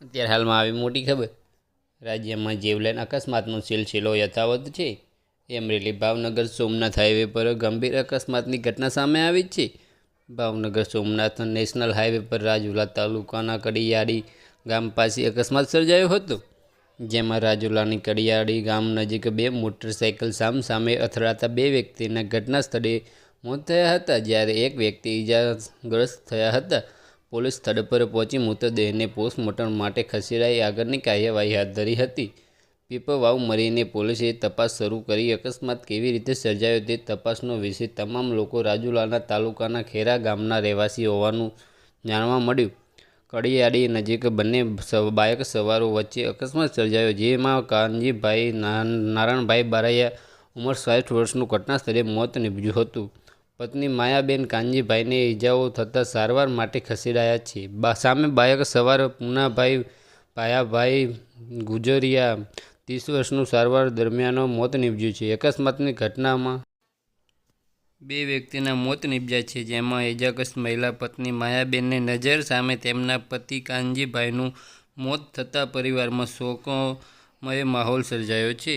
અત્યારે હાલમાં આવી મોટી ખબર. રાજ્યમાં જીવલેણ અકસ્માતનો સિલસિલો યથાવત છે. એમરેલી ભાવનગર સોમનાથ હાઈવે પર ગંભીર અકસ્માતની ઘટના સામે આવી છે. ભાવનગર સોમનાથ નેશનલ હાઈવે પર રાજુલા તાલુકાના કડિયાળી ગામ પાસે અકસ્માત સર્જાયો હતો. જેમાં રાજુલાની કડિયાળી ગામ નજીક બે મોટરસાઇકલ સામસામે અથડાતા બે વ્યક્તિના ઘટના સ્થળે મોત થયા હતા. જ્યારે એક વ્યક્તિ ઈજાગ્રસ્ત થયા હતા. પોલીસ સ્થળ પર પહોંચી મૃતદેહને પોસ્ટમોર્ટમ માટે ખસેડાઈ આગળની કાર્યવાહી હાથ ધરી હતી. પીપવાવ મરીને પોલીસે તપાસ શરૂ કરી. અકસ્માત કેવી રીતે સર્જાયો તે તપાસનો વિષય તમામ લોકો રાજુલાના તાલુકાના ખેરા ગામના રહેવાસી હોવાનું જાણવા મળ્યું. કડિયાડી નજીક બંને બાઇક સવારો વચ્ચે અકસ્માત સર્જાયો, જેમાં કાનજીભાઈ નારાયણભાઈ બારૈયા ઉંમર સાઠ વર્ષનું ઘટનાસ્થળે મોત નીપજ્યું હતું. પત્ની માયાબેન કાનજીભાઈને ઈજાઓ થતાં સારવાર માટે ખસેડાયા છે. સામે બાયક સવાર પૂનાભાઈ પાયાભાઈ ગુજરિયા ત્રીસ વર્ષનું સારવાર દરમિયાન મોત નીપજ્યું છે. અકસ્માતની ઘટનામાં બે વ્યક્તિના મોત નીપજ્યા છે, જેમાં ઇજાગ્રસ્ત મહિલા પત્ની માયાબેનને નજર સામે તેમના પતિ કાનજીભાઈનું મોત થતાં પરિવારમાં શોકમય માહોલ સર્જાયો છે.